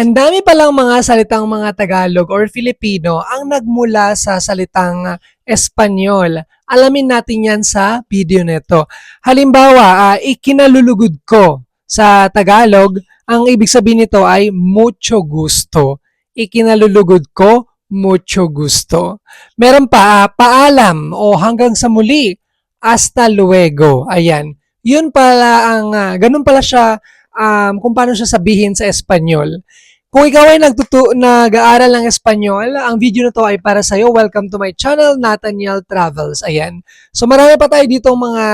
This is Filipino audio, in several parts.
Ang dami palang mga salitang mga Tagalog or Filipino ang nagmula sa salitang Espanyol. Alamin natin yan sa video nito. Halimbawa, ah, ikinalulugod ko sa Tagalog, ang ibig sabihin nito ay mucho gusto. Ikinalulugod ko, mucho gusto. Meron pa, ah, paalam o hanggang sa muli, hasta luego. Ayan. Yun pala ang, ah, ganun pala siya um, kung paano siya sabihin sa Espanyol. Kung ikaw ay nagtutu nag-aaral ng Espanyol, ang video na to ay para sa iyo. Welcome to my channel, Nathaniel Travels. Ayan. So marami pa tayo dito mga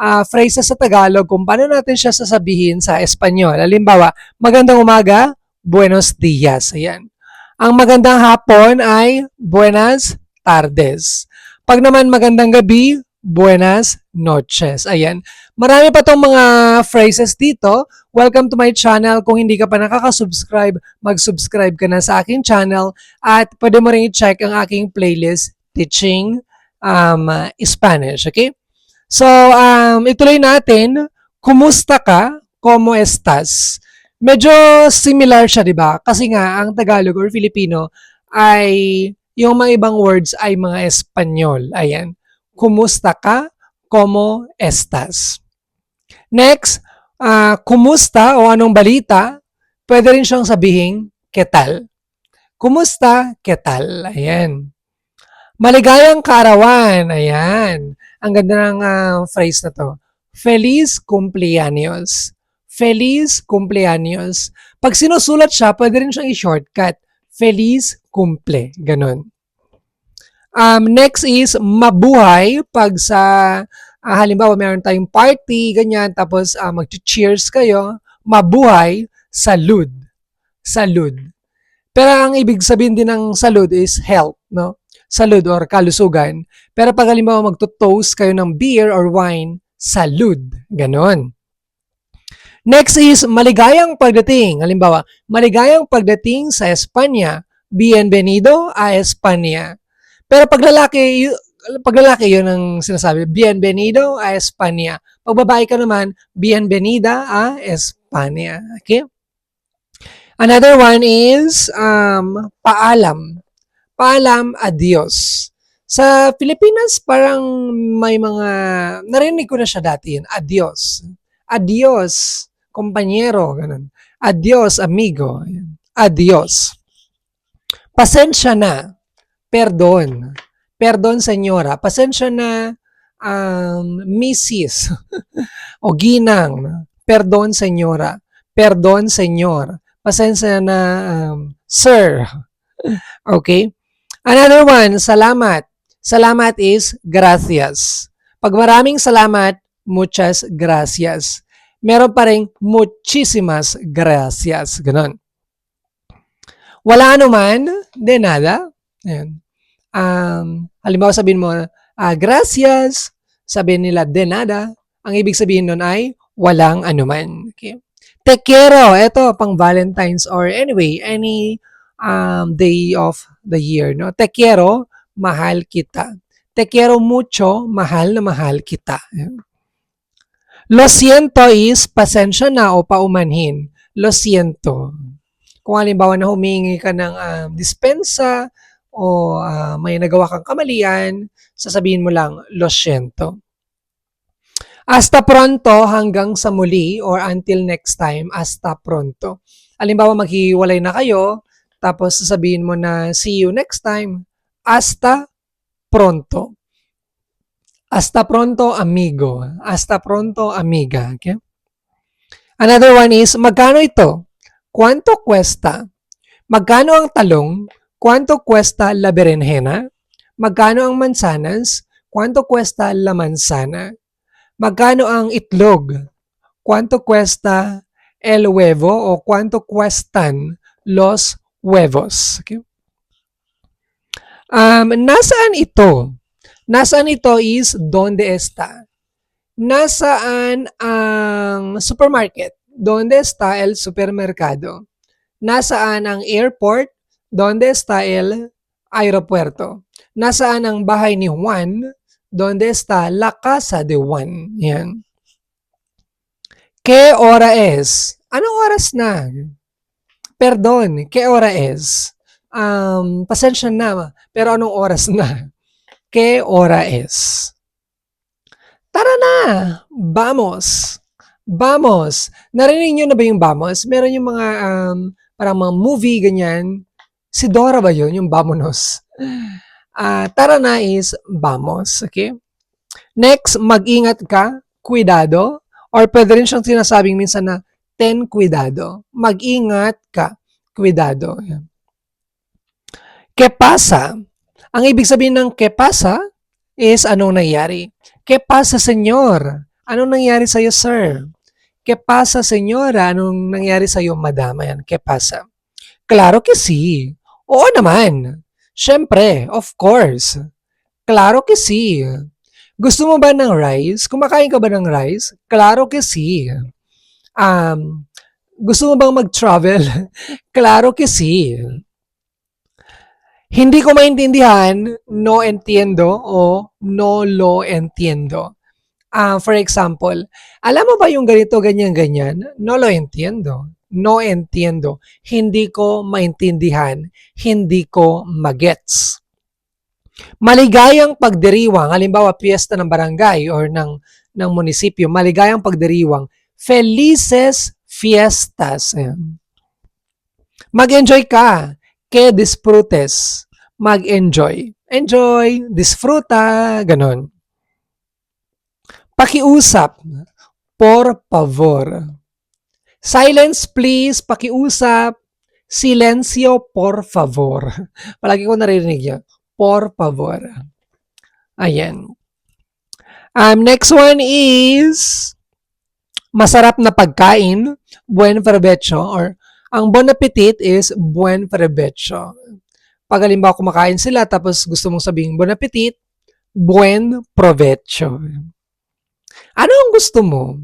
ah, phrases sa Tagalog kung paano natin siya sasabihin sa Espanyol. Halimbawa, magandang umaga, buenos dias. Ayan. Ang magandang hapon ay buenas tardes. Pag naman magandang gabi, buenas noches. Ayan. Marami pa tong mga phrases dito. Welcome to my channel. Kung hindi ka pa nakaka-subscribe, mag-subscribe ka na sa aking channel at pwede mo rin i-check ang aking playlist Teaching um, Spanish. Okay? So, um, ituloy natin. Kumusta ka? Como estas? Medyo similar siya, di ba? Kasi nga, ang Tagalog or Filipino ay yung mga ibang words ay mga Espanyol. Ayan. Kumusta ka? Como estas? Next, ah, kumusta o anong balita? Pwede rin siyang sabihin, ketal. Kumusta? Ketal. Ayan. Maligayang kaarawan. Ayan. Ang ganda ng ah, phrase na to. Feliz cumpleaños. Feliz cumpleaños. Pag sinusulat siya, pwede rin siyang i-shortcut. Feliz cumple. Ganon. Um, next is mabuhay pag sa ah, halimbawa meron tayong party, ganyan, tapos ah, mag-cheers kayo, mabuhay, salud. Salud. Pero ang ibig sabihin din ng salud is health, no? Salud or kalusugan. Pero pag halimbawa magto-toast kayo ng beer or wine, salud. Ganon. Next is maligayang pagdating. Halimbawa, maligayang pagdating sa Espanya. Bienvenido a España. Pero pag lalaki, y- pag lalaki yun ang sinasabi, bienvenido a España. Pag babae ka naman, bienvenida a España. Okay? Another one is um, paalam. Paalam, adios. Sa Pilipinas, parang may mga, narinig ko na siya dati yun, adios. Adios, kompanyero, ganun. Adios, amigo. Adios. Pasensya na. Perdon. Perdon, senyora. Pasensya na, um, Mrs. o ginang. Perdon, senyora. Perdon, senyor. Pasensya na, um, sir. Okay? Another one, salamat. Salamat is gracias. Pag maraming salamat, muchas gracias. Meron pa rin muchísimas gracias. Ganon. Wala anuman, de nada. Ayan. Um, halimbawa sabihin mo, ah, gracias. Sabihin nila, de nada. Ang ibig sabihin nun ay walang anuman. Okay? Te quiero. Ito, pang Valentine's or anyway, any um, day of the year. No? Te quiero, mahal kita. Te quiero mucho, mahal na mahal kita. Lo siento is pasensya na o paumanhin. Lo siento. Kung halimbawa na humingi ka ng um, dispensa o ah, may nagawa kang kamalian, sasabihin mo lang, lo siento. Hasta pronto hanggang sa muli or until next time, hasta pronto. Halimbawa maghiwalay na kayo, tapos sasabihin mo na see you next time, hasta pronto. Hasta pronto, amigo. Hasta pronto, amiga. Okay? Another one is, magkano ito? Cuánto cuesta? Magkano ang talong? Cuánto cuesta la berenjena? Magkano ang mansanas? Cuánto cuesta la manzana? Magkano ang itlog? Cuánto cuesta el huevo o cuánto cuestan los huevos? Okay? Um, nasaan ito? Nasaan ito is donde está? Nasaan ang supermarket? Donde está el supermercado? Nasaan ang airport? Donde está el aeropuerto? Nasaan ang bahay ni Juan? Donde está la casa de Juan? Yan. ¿Qué hora es? Anong oras na? Perdon, que hora es? Um, pasensya na, pero anong oras na? Que hora es? Tara na! Vamos! Vamos! Narinig nyo na ba yung vamos? Meron yung mga, um, parang mga movie, ganyan. Si Dora ba yun? Yung vamonos. Ah, tara na is vamos. Okay? Next, mag-ingat ka. Cuidado. Or pwede rin siyang sinasabing minsan na ten cuidado. Mag-ingat ka. Cuidado. Yan. Que pasa? Ang ibig sabihin ng que pasa is anong nangyari. Que pasa, senyor? Anong nangyari sa'yo, sir? Que pasa, senyora? Anong nangyari sa'yo, madama? Yan, que pasa? Claro que sí. Oo naman. Siyempre, of course. Claro que sí. Gusto mo ba ng rice? Kumakain ka ba ng rice? Claro que sí. Um, gusto mo bang mag-travel? claro que sí. Hindi ko maintindihan, no entiendo o no lo entiendo. Ah, for example, alam mo ba yung ganito, ganyan, ganyan? No lo entiendo. No entiendo. Hindi ko maintindihan. Hindi ko magets. Maligayang pagdiriwang, halimbawa piyesta ng barangay or ng, ng munisipyo, maligayang pagdiriwang, felices fiestas. Mag-enjoy ka. Que disfrutes. Mag-enjoy. Enjoy. Disfruta. Ganon. Pakiusap. Por favor. Silence please. Pakiusap. Silencio por favor. Palagi ko naririnig yan. Por favor. Ayan. Um, next one is masarap na pagkain. Buen provecho or ang bon appetit is buen provecho. Pag halimbawa kumakain sila tapos gusto mong sabihin bon appetit, buen provecho. Ano ang gusto mo?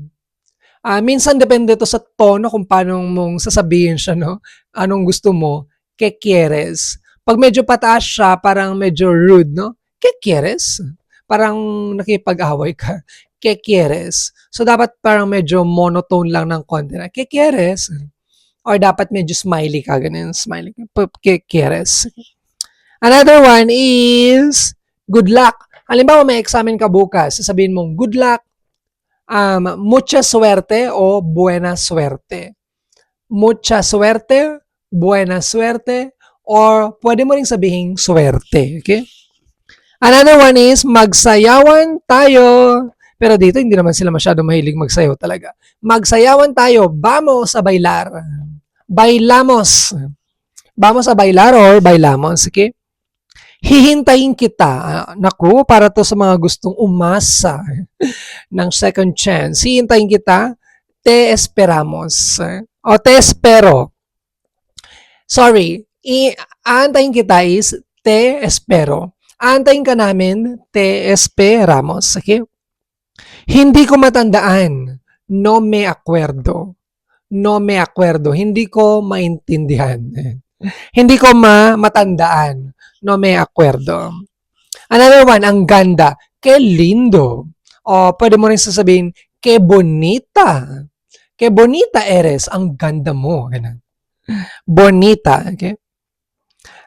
Ah, minsan depende to sa tono kung paano mong sasabihin siya, no? Anong gusto mo? ¿Qué quieres? Pag medyo pataas siya, parang medyo rude, no? ¿Qué quieres? Parang nakipag-away ka. ¿Qué quieres? So, dapat parang medyo monotone lang ng konti na, ¿Qué quieres? Or dapat medyo smiley ka, ganun, smiley ¿Qué quieres? Another one is, good luck. Halimbawa, may examen ka bukas, sasabihin mong, good luck, um, mucha suerte o buena suerte. Mucha suerte, buena suerte, or pwede mo ring sabihin suerte. Okay? Another one is magsayawan tayo. Pero dito hindi naman sila masyado mahilig magsayaw talaga. Magsayawan tayo. Vamos a bailar. Bailamos. Vamos a bailar or bailamos. Okay? Hihintayin kita. Ah, Naku, para to sa mga gustong umasa ng second chance. Hihintayin kita. Te esperamos. O te espero. Sorry. I- aantayin kita is te espero. Aantayin ka namin, te esperamos. Okay? Hindi ko matandaan. No me acuerdo. No me acuerdo. Hindi ko maintindihan. Hindi ko ma matandaan. No me acuerdo. Another one, ang ganda. Que lindo. O pwede mo rin sasabihin, que bonita. Que bonita eres. Ang ganda mo. Ganun. Bonita. Okay?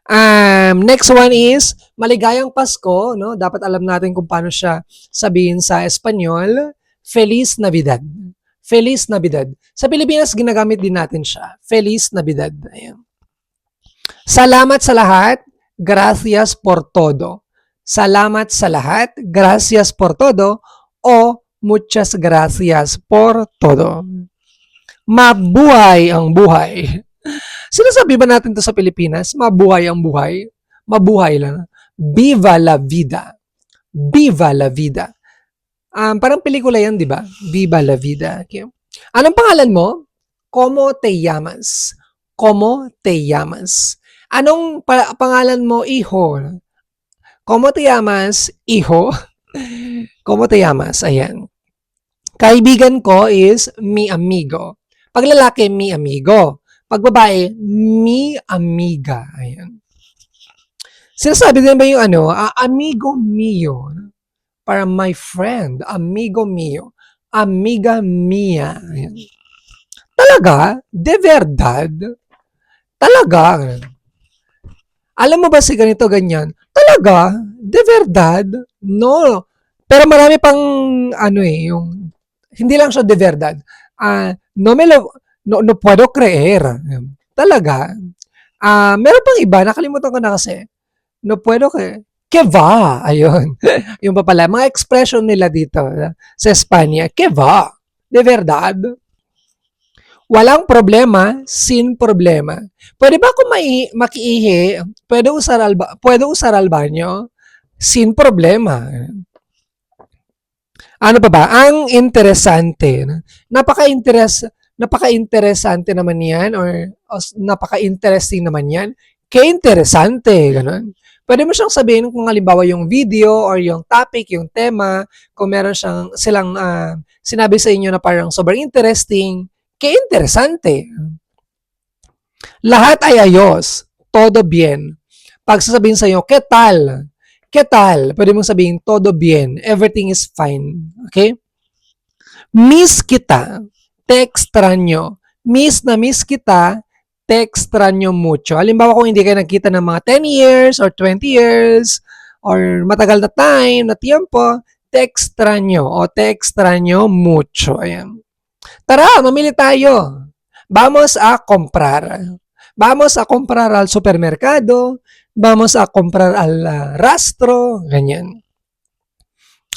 Um, next one is, maligayang Pasko, no? Dapat alam natin kung paano siya sabihin sa Espanyol. Feliz Navidad. Feliz Navidad. Sa Pilipinas, ginagamit din natin siya. Feliz Navidad. Ayan. Salamat sa lahat. Gracias por todo. Salamat sa lahat. Gracias por todo. O muchas gracias por todo. Mabuhay ang buhay. Sinasabi ba natin to sa Pilipinas? Mabuhay ang buhay? Mabuhay lang. Viva la vida. Viva la vida. Um, parang pelikula yan, di ba? Viva la vida. Okay. Anong pangalan mo? Como te llamas? Como te llamas? Anong pa- pangalan mo, iho? Como te llamas, iho? Como te llamas? Ayan. Kaibigan ko is mi amigo. Pag lalaki, mi amigo. Pag babae, mi amiga. Ayan. Sinasabi din ba yung ano, ah, amigo mio. Para my friend, amigo mio. Amiga mia. Ayan. Talaga? De verdad? Talaga. Alam mo ba si ganito, ganyan? Talaga? De verdad? No. Pero marami pang, ano eh, yung, hindi lang siya de verdad. Ah, no me lo, no, no puedo creer. Talaga. Ah, meron pang iba, nakalimutan ko na kasi. No puedo creer. Que va? Ayun. yung pa pala, mga expression nila dito ah, sa Espanya. Que va? De verdad? Walang problema, sin problema. Pwede ba kung mai, makiihi, pwede usar al, ba- pwede usar al banyo? Sin problema. Ano pa ba? Ang interesante. Napaka-interes napaka-interesante naman 'yan or os- napaka-interesting naman 'yan. Que interesante, ganun. Pwede mo siyang sabihin kung halimbawa yung video or yung topic, yung tema, kung meron siyang silang ah, sinabi sa inyo na parang sobrang interesting, que interesante. Lahat ay ayos. Todo bien. Pag sasabihin sa iyo, ¿qué tal? ¿Qué tal? Pwede mong sabihin, todo bien. Everything is fine. Okay? Miss kita. Te extraño. Miss na miss kita. Te extraño mucho. Halimbawa kung hindi kayo nagkita ng mga 10 years or 20 years or matagal na time, na tiempo, te extraño o te extraño mucho. Ayan. Tara, mamili tayo. Vamos a comprar. Vamos a comprar al supermercado. Vamos a comprar al ah, rastro. Ganyan.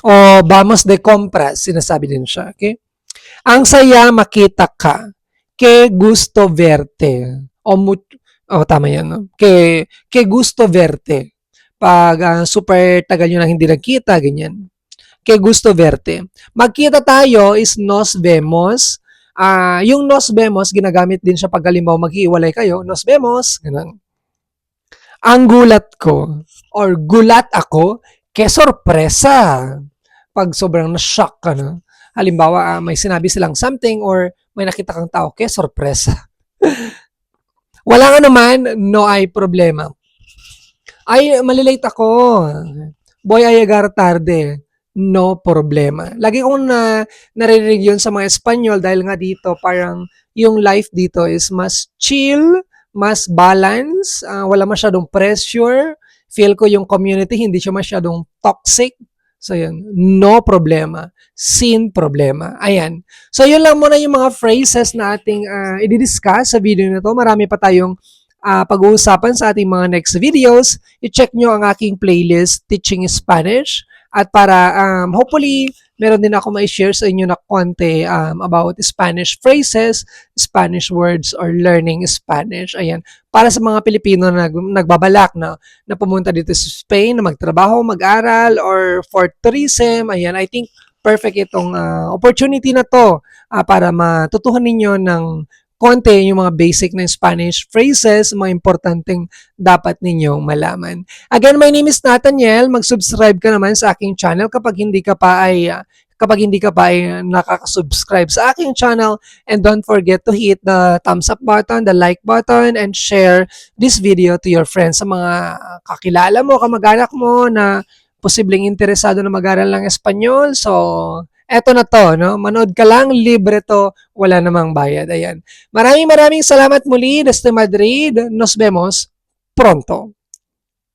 O vamos de compras. Sinasabi din siya. Okay? Ang saya makita ka. Que gusto verte. O mu- oh, tama yan. No? Que, que gusto verte. Pag ah, super tagal nyo na hindi nagkita, ganyan. Que gusto verte. Magkita tayo is nos vemos. Ah, yung nos vemos, ginagamit din siya pag halimbawa maghiwalay kayo. Nos vemos. Ganun. Ang gulat ko or gulat ako, ke sorpresa. Pag sobrang na-shock ka na. Halimbawa, ah, may sinabi silang something or may nakita kang tao, ke sorpresa. Wala nga naman, no ay problema. Ay, malilate ako. Boy, ay agar tarde. No problema. Lagi kong na, naririnig yun sa mga Espanyol dahil nga dito parang yung life dito is mas chill, mas balance, ah, wala masyadong pressure. Feel ko yung community hindi siya masyadong toxic. So yun, no problema, sin problema. Ayan. So yun lang muna yung mga phrases na ating uh, i-discuss sa video na to. Marami pa tayong ah, pag-uusapan sa ating mga next videos. I-check nyo ang aking playlist, Teaching Spanish. At para um, hopefully, meron din ako ma-share sa inyo na konti um, about Spanish phrases, Spanish words, or learning Spanish. Ayan. Para sa mga Pilipino na nag, nagbabalak na, na pumunta dito sa Spain, na magtrabaho, mag-aral, or for tourism. Ayan, I think perfect itong ah, opportunity na to ah, para matutuhan ninyo ng konti yung mga basic na Spanish phrases, mga importanteng dapat ninyong malaman. Again, my name is Nathaniel. Mag-subscribe ka naman sa aking channel kapag hindi ka pa ay ah, kapag hindi ka pa ay nakaka-subscribe sa aking channel and don't forget to hit the thumbs up button, the like button and share this video to your friends sa mga kakilala mo, kamag-anak mo na posibleng interesado na mag-aral ng Espanyol. So, eto na to, no? Manood ka lang, libre to, wala namang bayad. Ayan. Maraming maraming salamat muli desde Madrid. Nos vemos pronto.